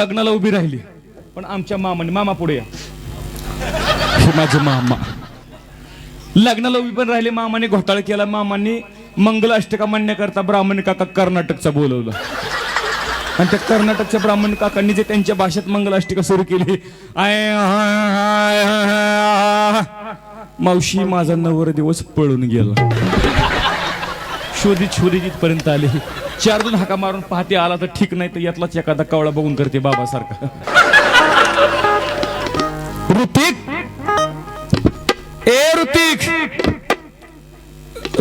लग्नाला उभी राहिली. पण आमच्या मामाने मामा पुढे या. हे माझे मामा. लग्नाला उभी पण राहिली मामाने घोटाळा केला मामांनी मंगल अष्टका मान्य करता ब्राह्मण काका कर्नाटकचा बोलवलं. आणि त्या कर्नाटकच्या ब्राह्मण काकांनी जे त्यांच्या भाषेत मंगल अष्टिका सुरू केली आय मावशी माझा नवर दिवस पळून गेला. शोधित शोधित इथपर्यंत आले. चार दोन हाका मारून पाहते आला तर ठीक नाही तर यातलाच एखादा कवळा बघून करते बाबासारखा. ऋतिक! ए ऋतिक!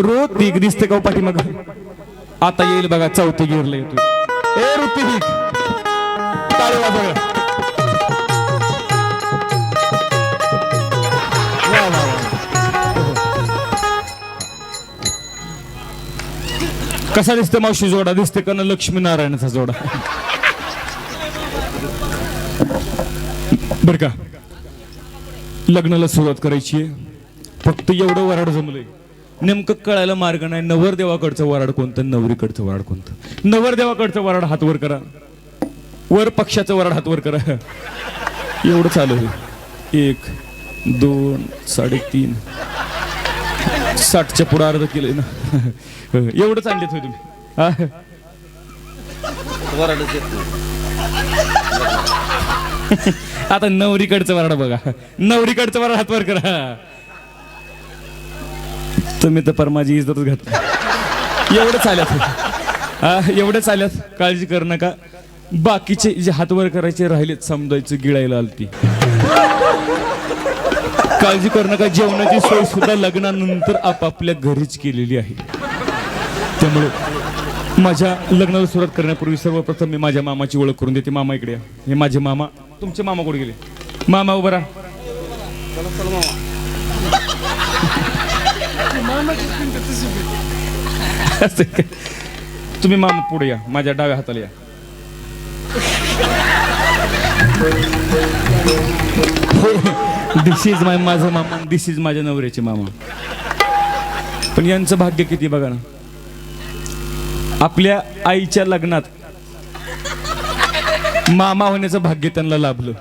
ऋतिक दिसते का हो पाठी मग आता येईल बघा चौथे गिरले येतो ए ऋतिक! बघा. कसा दिसतं मावशी जोडा? दिसते का ना लक्ष्मीनारायणाचा जोडा? बर का. लग्नाला सुरुवात करायची आहे. फक्त एवढं वराड जमलंय. नेमकं कळायला मार्ग नाही. नवरदेवाकडचं वराड कोणतं? नवरीकडचं वराड कोणतं? नवरदेवाकडचं वराड हातवर करा. वर पक्षाचं वराड हातवर करा. एवढं चालू आहे. एक दोन साडेतीन. साठच्या पुढे अर्ध केलंय ना. एवढंच आणलेत होय तुम्ही. हा? आता नवरीकडचं वराड बघा. नवरीकडचं वराड हात वर करा. तुम्ही तर पर माझी इज्जतच घातली एवढं चालत हा एवढं चालत. काळजी करू नका. बाकीचे जे हात वर करायचे राहिलेत समजायचं गिळायला आलती. काळजी करू नका जेवणाची सोय सुद्धा लग्नानंतर आपापल्या घरीच केलेली आहे. त्यामुळे माझ्या लग्नाला सुरुवात करण्यापूर्वी सर्वप्रथम मी माझ्या मामाची ओळख करून देते. मामा इकडे या. हे माझे मामा. तुमचे मामा कुठे गेले? मामा उभा राहा. असं काय? तुम्ही मामा पुढे या. माझ्या डाव्या हाताला या. हो. दिस इज माय माझा मामा दिस इज माझ्या नवऱ्याचे मामा. पण यांचं भाग्य किती बघा ना. आपल्या आईच्या लग्नात मामा होण्याचं भाग्य त्यांना लाभलं.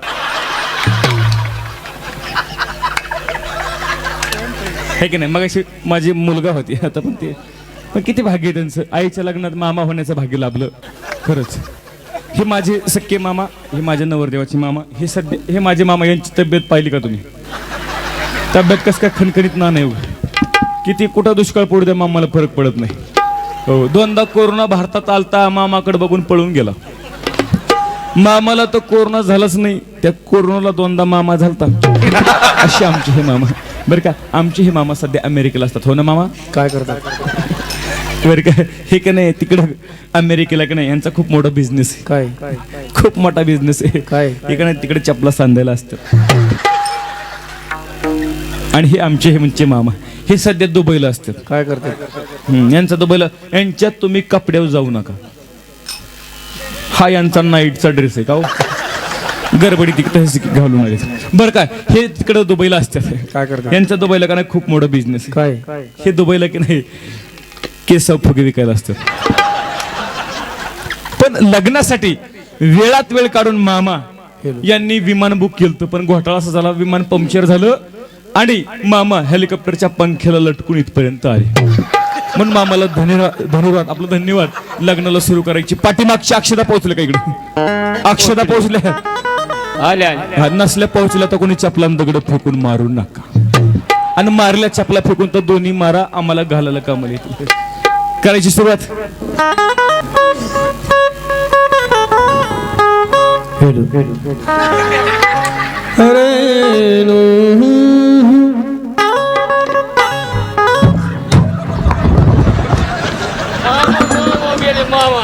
हे की नाही? मग अशी माझी मुलगा होती आता पण ते पण किती भाग्य त्यांचं. आईच्या लग्नात मामा होण्याचं भाग्य लाभलं. खरंच. हे माझे सक्के मामा हे माझ्या नवरदेवाचे मामा हे सध्या हे माझे मामा यांची तब्येत पाहिली का तुम्ही? तब्येत कसं काय खणखणीत ना नाही किती कुठं दुष्काळ पडू द्या मामाला फरक पडत नाही. हो दोनदा कोरोना भारतात आलता मामाकडे बघून पळून गेला. मामाला तर कोरोना झालाच नाही त्या कोरोनाला दोनदा मामा झालता. असे आमचे हे मामा. बरं का आमचे हे मामा सध्या अमेरिकेला असतात. हो ना मामा? काय करतात? बरं का हे का नाही तिकडं अमेरिकेला का नाही यांचा खूप मोठा बिझनेस आहे. काय? खूप मोठा बिझनेस आहे. काय? हे का नाही तिकडे चपला सांधायला असतात आणि हे आमचे हे म्हणजे मामा हे सध्या दुबईला असतात. काय करतात? यांचा दुबईला यांच्यात तुम्ही कपड्यावर जाऊ नका. हा यांचा नाईटचा ड्रेस आहे का हो? गडबडी तिकडे घालून आले बरं काय हे तिकडे दुबईला असतात. काय करतात? यांचा दुबईला का नाही खूप मोठा बिझनेस काय? हे दुबईला की नाही केस फुगे विकायला असतात. पण लग्नासाठी वेळात वेळ काढून मामा यांनी विमान बुक केलं पण घोटाळा असा झाला विमान पंक्चर झालं आणि मामा हेलिकॉप्टरच्या पंख्याला लटकून इथपर्यंत आले. म्हणून मामाला धन्यवाद धन्यवाद आपलं धन्यवाद. लग्नाला सुरू करायची. पाठीमागची अक्षदा पोहोचले का इकडे? अक्षदा पोहोचल्या. आल्या नसल्या पोहोचल्या तर कोणी चपला दगड फेकून मारू नका. आणि मारल्या चपला फेकून तर दोन्ही मारा आम्हाला घालायला कामाला येतील. Короче, сурет. Hello. Hello. Hello. мама.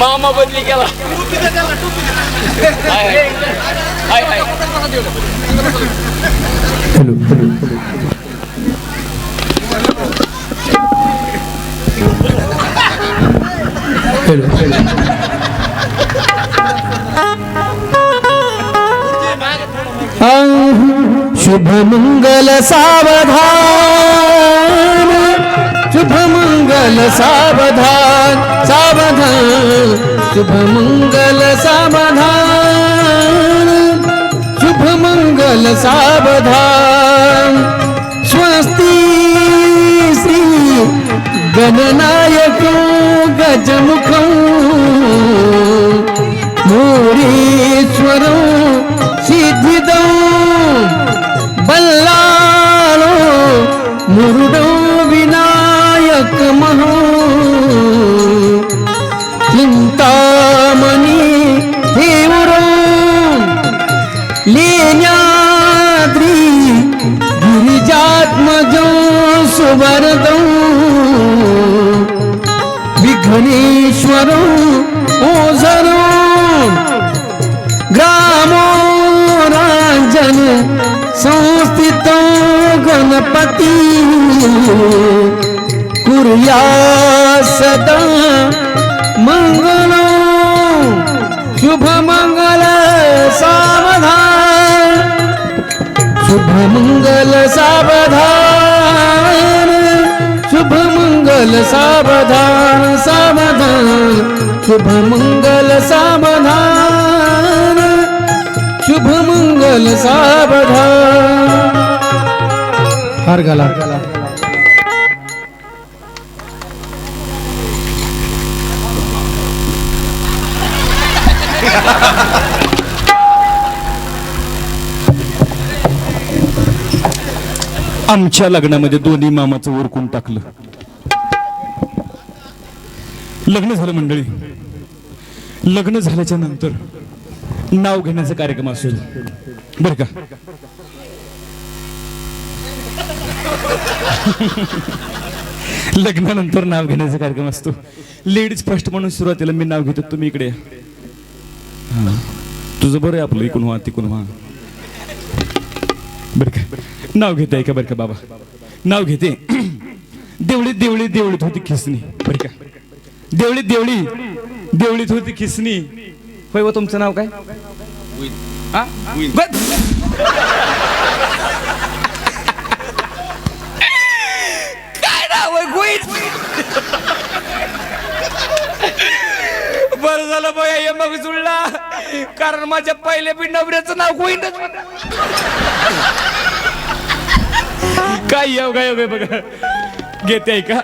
मामा बदली केला. शुभ मंगल सावधान। शुभ मंगल सावधान सावधान शुभ मंगल सावधान शुभ मंगल सावधान। स्वस्ती श्री गणनायक गजमुखं मोरेश्वरं संस्थितो गणपती. कुर्या सदा मंगलो. शुभ मंगल सावधान. शुभ मंगल सावधान. शुभ मंगल सावधान सावधान. शुभ मंगल सावधान. मंगल सावधान हार घाला. आमच्या लग्नामध्ये दोन्ही मामाचं ओरकून टाकलं. लग्न झालं मंडळी. लग्न झाल्याच्यानंतर नाव घेण्याचा कार्यक्रम असेल. बर का. लग्नानंतर नाव घेण्याचा कार्यक्रम असतो. लेडीज फर्स्ट म्हणून सुरुवातीला मी नाव घेतो तुम्ही इकडे. तुझं बरं आहे आपलं इकडून व्हा तिकडून व्हा. बर का. नाव घेते ऐका बरं का बाबा. नाव घेते. देवळीत देवळीत देवळीत होती खिसणी. बर का. देवळीत देवळी देवळीत होती खिसणी. होय व तुमचं नाव काय. काय नाव आहे बरं झालं बघा हे मग जुळला. कारण माझ्या पहिल्या बी नवऱ्याचं नाव गुईनच काय योग काय येऊ बघा. घेते का?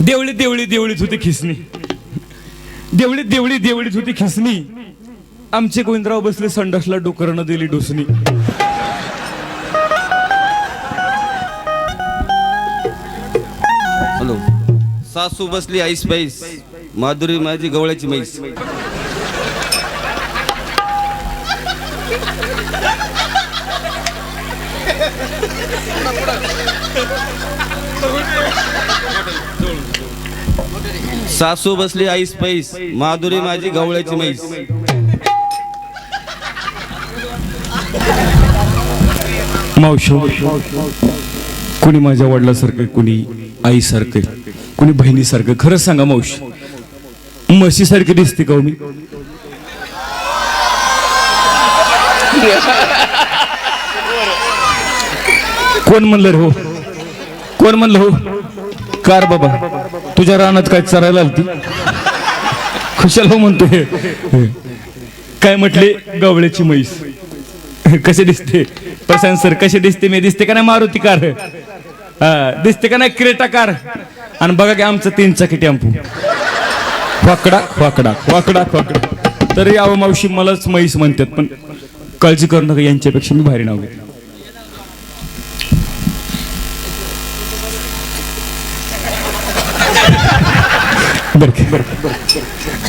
देवळी देवळी देवळीत होती खिसणी. देवळी देवळी देवळीत होती खिसणी. आमचे गोविंदराव बसले संडासला डोकरनं दिली डोसणी हॅलो. सासू बसली आईस पाईस माधुरी माझी गवळ्याची म्हैस. सासू बसली आईस पैस माधुरी माझी गवळ्याची म्हैस. मावशी कुणी माझ्या वडिलासारखं कुणी आईसारखं कुणी बहिणीसारखं खरंच सांगा मावशी. म्हशीसारखी दिसते का हो मी? कोण म्हणलं रे हो? कोण म्हणलं हो? कार बाबा तुझ्या रानात काय चरायला आलती? खुशाल हो म्हणतोय. काय म्हटले? गवळ्याची म्हैस. कसे दिसते? प्रशांत सर कसे दिसते मी दिसते का नाही मारुती कार? दिसते का नाही क्रेटा कार? आणि बघा की आमचं तीन चाकी टेम्पू. वाकडा वाकडा वाकडा वाकडा तरी यावं मावशी मलाच म्हैस म्हणतात पण काळजी करू नका यांच्यापेक्षा मी भारी नाव घेतलं. बर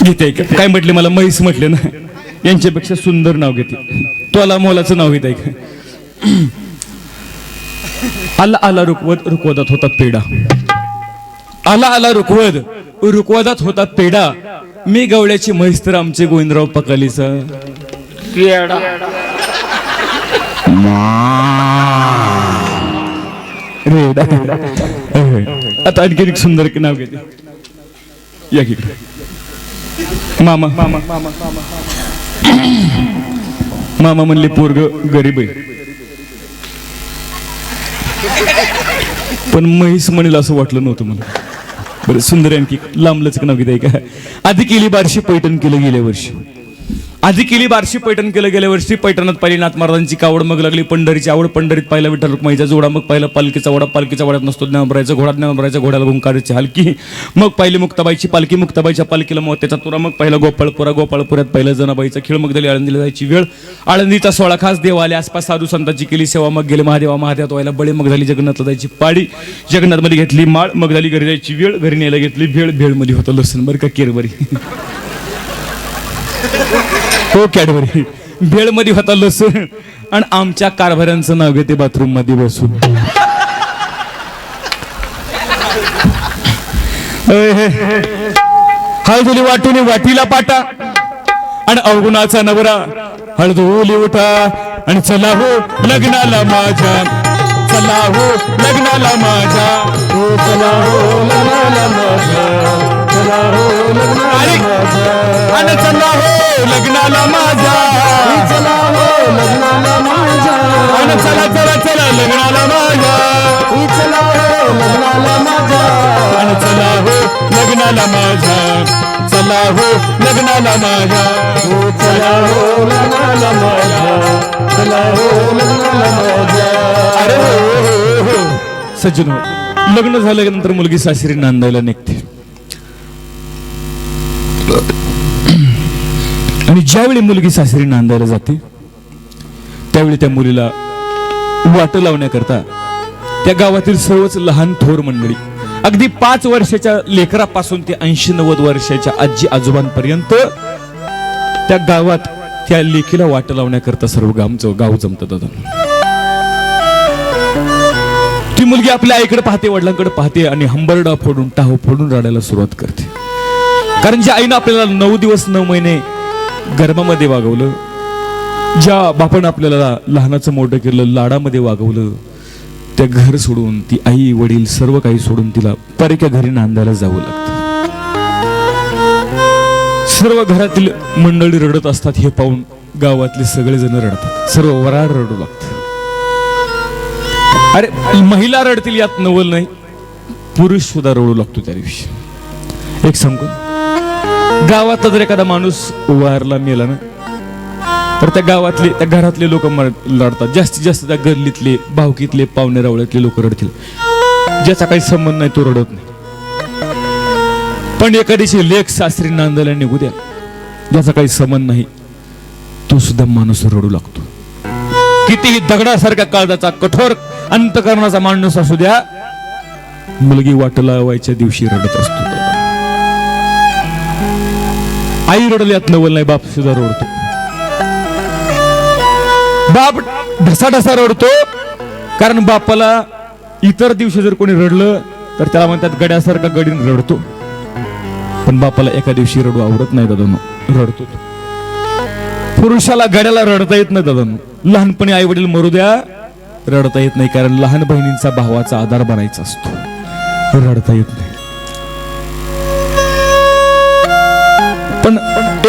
घेते का काय म्हटले मला? म्हैस म्हटले ना. यांच्यापेक्षा सुंदर नाव घेते. तोला मोलाचं नाव घेत आहे का आला आला रुकवत रुकवतात होता पेडा आला आला रुकवत रुकवतात होता पेडा मी गवळ्याची म्हैस तर आमचे गोविंदराव रेडा आता आणखी एक सुंदर की नाव घेते या की. मामा मामा. मामा म्हणले पोरग गरीब आहे. पण म्हैस म्हणेल असं वाटलं नव्हतं मला. बरं सुंदर आणखी लांबलंच नाव घेते का? आधी केली बारशी पैठण केलं गेल्या वर्षी. आधी केली बारशी पैठण केलं गेल्या वर्षी पैठणात पहिली नाथ महाराजांची कावड मग लागली पंढरीची आवड पंढरीत पहिला विठ्ठल रुक्माईचा जोडा मग पहिला पालखीचा वडा पालखीचा वड्यात नसतो ज्ञानभरायचा घोडा ज्ञानभरायचा घोड्याला गुंकाराची हलकी. मग पहिली मुक्ताबाईची पालखी मुक्ताबाईच्या पालखीला मग त्याचा तुरा मग पहिला गोपाळपुरा गोपाळपुऱ्यात पहिला जनाबाईचा खेळ मग दिली आळंदीला जायची वेळ. आळंदीचा सोळा खास देव आले आसपास साधू संतांची केली सेवा मग गेले महादेवा महादेवात व्हायला बळे मग झाली जगन्नाथला जायची पाडी. जगन्नाथमध्ये घेतली माळ मग झाली घरी जायची वेळ घरी न्यायला घेतली भेळ भेळमध्ये होतं लसूण बरं का केरबरी हो कॅडबरी. भेळमध्ये होता लसूण. आणि आमच्या कारभाऱ्यांचं नाव घेते बाथरूममध्ये बसून हळदुली वाटून वाटीला पाटा. आणि अवगुणाचा नवरा. हळदुली उठा आणि चला हो लग्नाला माझ्या. चला हो लग्नाला माझ्या. हो, चला हो लग्नाला माझ्या. चला हो लग्नाला चला हो लग्नाला चला हो लग्नाला चला चला चला हो लग्नाला चला हो लग्नाला माझ्या. चला हो लग्नाला माझ्या. चला लग्नाला माझ्या. चला लग्नाला माझ्या. अरे. सज्जन. लग्न झाल्यानंतर मुलगी सासरी नांदायला निघते. आणि ज्यावेळी मुलगी सासरी नांदायला जाते त्यावेळी त्या मुलीला वाट लावण्याकरता त्या गावातील सर्वच लहान थोर मंडळी अगदी पाच वर्षाच्या लेकरापासून ते ऐंशी नव्वद वर्षाच्या आजी आजोबांपर्यंत त्या गावात त्या लेखीला वाट लावण्याकरता सर्व गावचं गाव जमतात दादा. ती मुलगी आपल्या आईकडे पाहते वडिलांकडे पाहते आणि हंबरडा फोडून टाहो फोडून रडायला सुरुवात करते. कारण ज्या आईनं आपल्याला नऊ दिवस नऊ महिने गर्भामध्ये वागवलं ज्या बापानं आपल्याला लहानाचं मोठं केलं लाडामध्ये वागवलं त्या घर सोडून ती आई वडील सर्व काही सोडून तिला परक्या घरी नांदायला जावं लागतं. सर्व घरातील मंडळी रडत असतात हे पाहून गावातले सगळे जण रडतात. सर्व वराड रडू लागतात. अरे महिला रडतील यात नवल नाही. पुरुष सुद्धा रडू लागतो त्या दिवशी. एक सांगतो गावातला जर एखादा माणूस वारला मेला ना तर त्या गावातले त्या घरातले लोक लढतात. जास्तीत जास्त त्या गल्लीतले भावकीतले पाहुणे रावळ्यातले लोक रडतील. ज्याचा काही संबंध नाही तो रडत नाही. पण एखादीची लेख सासरी नांदायला निघू द्या. ज्याचा काही संबंध नाही तो सुद्धा माणूस रडू लागतो. कितीही दगडासारख्या काळजाचा कठोर अंतकरणाचा माणूस असू द्या मुलगी वाट लावायच्या दिवशी रडत असतो. आई रडल्यात नवल नाही बाप सुद्धा रडतो. बाप ढसा ढसा रडतो कारण बापाला इतर दिवशी जर कोणी रडलं तर त्याला म्हणतात गड्यासारखा गडीन रडतो. पण बापाला एका दिवशी रडू आवडत नाही दादा रडतो पुरुषाला गड्याला रडता येत नाही दादा लहानपणी आई वडील मरू द्या रडता येत नाही कारण लहान बहिणींचा भावाचा आधार बनायचा असतो. रडता येत नाही. पण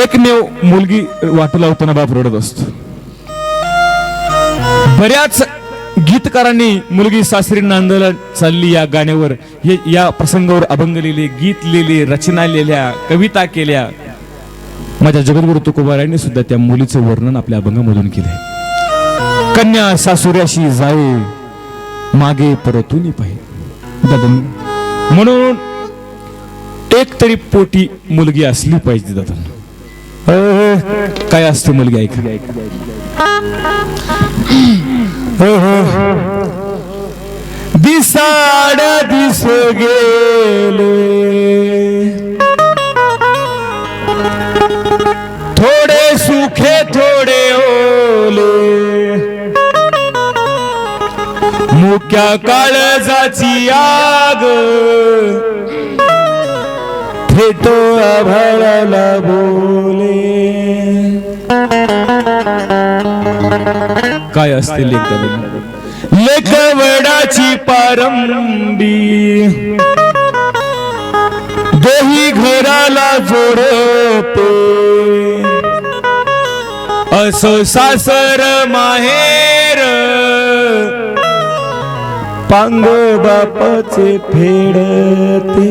एकमेव मुलगी वाट होताना बाप रडत असतो. बऱ्याच गीतकारांनी मुलगी सासरी नांदायला चालली या गाण्यावर. हे या प्रसंगावर अभंग लिहिले गीत लिहिले रचना लिहिल्या कविता केल्या. माझ्या जगद्गुरु तुकोबारायांनी सुद्धा त्या मुलीचं वर्णन आपल्या अभंगामधून केलंय. कन्या सासुऱ्याशी जाये मागे परतून पाहिजे म्हणून एक तरी पोटी मुलगी असली पाहिजे दादा. काय असते मुलगी ऐका. दिसाड दिस गेले. थोडे सुखे थोडे ओले. मुक्या काळजाची आग. फेटो आभाळाला बोले. काय असते लेख लेखवडाची पारंबी. दोही घराला जोडते. असो सासर माहेर पांग बापाचे फेडते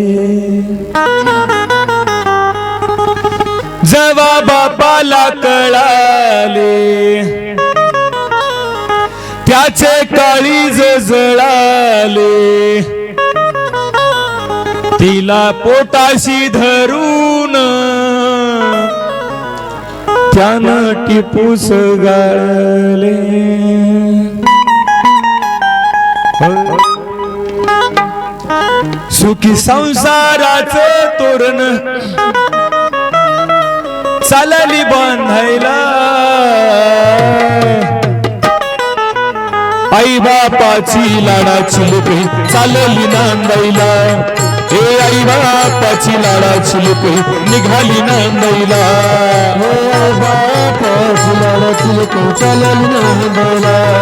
जवा बापाला कळाले त्याचे काळीज जळाले. तिला पोटाशी धरून त्यानं टिपूस गाळले. सुखी संसाराचं तोरण. चालली बांधायला. आई बापाची लाडाची लोकही चालली नांदायला. हे आई बापाची लाडाची लोकही निघाली नांदायला. हो बापाची लाडाची लोक चालली नांदायला.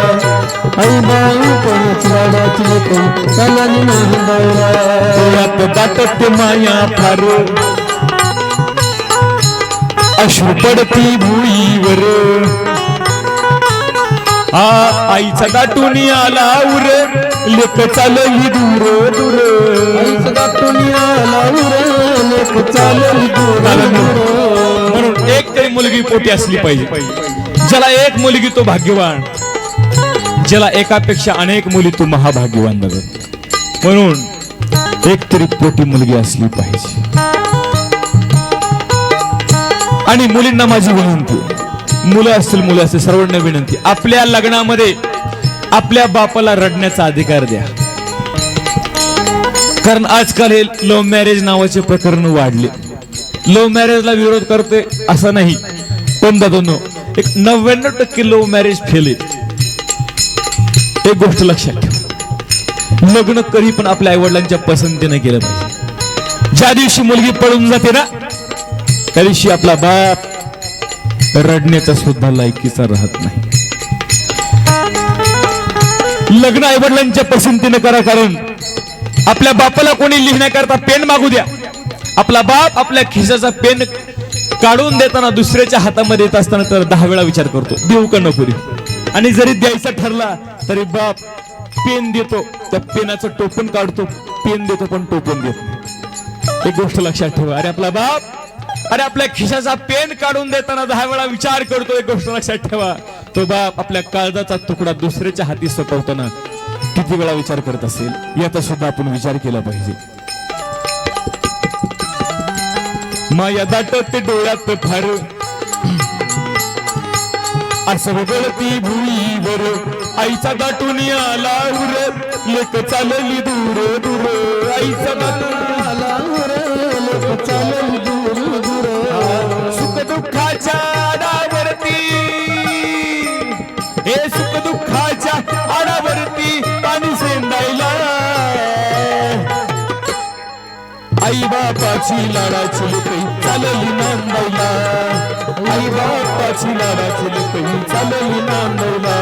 आई बापाची लाडाची लोक चालली नांदायला डोळ्यात दाटत माया फार अश्रू पडती भुईवर आ आईचा दाटून आला उर लेक चालली दूर दूर आईचा दाटून आला उर लेक चालली दूर. म्हणून एक तरी मुलगी पोटी असली पाहिजे. ज्याला एक मुलगी तो भाग्यवान. ज्याला एकापेक्षा अनेक मुली तो महाभाग्यवान बघत म्हणून एक तरी पोटी मुलगी असली पाहिजे. आणि मुलींना माझी विनंती मुलं असतील मुलं असतील सर्वांना विनंती. आपल्या लग्नामध्ये आपल्या बापाला रडण्याचा अधिकार द्या. कारण आजकाल हे लव्ह मॅरेज नावाचे प्रकरण वाढले. लव्ह मॅरेजला विरोध करते असं नाही. पण दादोनो एक नव्याण्णव टक्के लव्ह मॅरेज फेल एक गोष्ट लक्षात ठेव. लग्न कधी पण आपल्या आईवडिलांच्या पसंतीने केलं पाहिजे. ज्या दिवशी मुलगी पळून जाते ना त्या दिवशी आपला बाप रडण्याचा सुद्धा लायकीचा राहत नाही. लग्न आईवडिलांच्या पसंतीनं पसंतीने करा कारण आपल्या बापाला कोणी लिहिण्याकरता पेन मागू द्या. आपला बाप आपल्या खिशाचा पेन काढून देताना दुसऱ्याच्या हातामध्ये येत असताना तर दहा वेळा विचार करतो देऊ का नको देऊ आणि जरी द्यायचा ठरला तरी बाप पेन देतो. त्या पेनाचं टोपण काढतो. पेन देतो पण टोपण देतो एक गोष्ट लक्षात ठेवा. अरे आपला बाप अरे आपल्या खिशाचा पेन काढून देताना दहा वेळा विचार करतो. एक गोष्ट लक्षात ठेवा. तो बाप आपल्या काळजाचा तुकडा दुसऱ्याच्या हाती सोपवताना किती वेळा विचार करत असेल? याचा सुद्धा आपण विचार केला पाहिजे. माया दाटत डोळ्यात फार असं गळती भुईवर. आईचा दाटून आला उर. लेक चालली दूर दूर. आईचा दाटून आला चालली दूर दूर. सुख दुःखाच्या आडावरती. हे सुख दुःखाच्या आडावरती पाणी सेंदायला. आई बापाची लाडाची लोक चालली नांदायला. आई बापाची लाडाची लुकई चालली नांदायला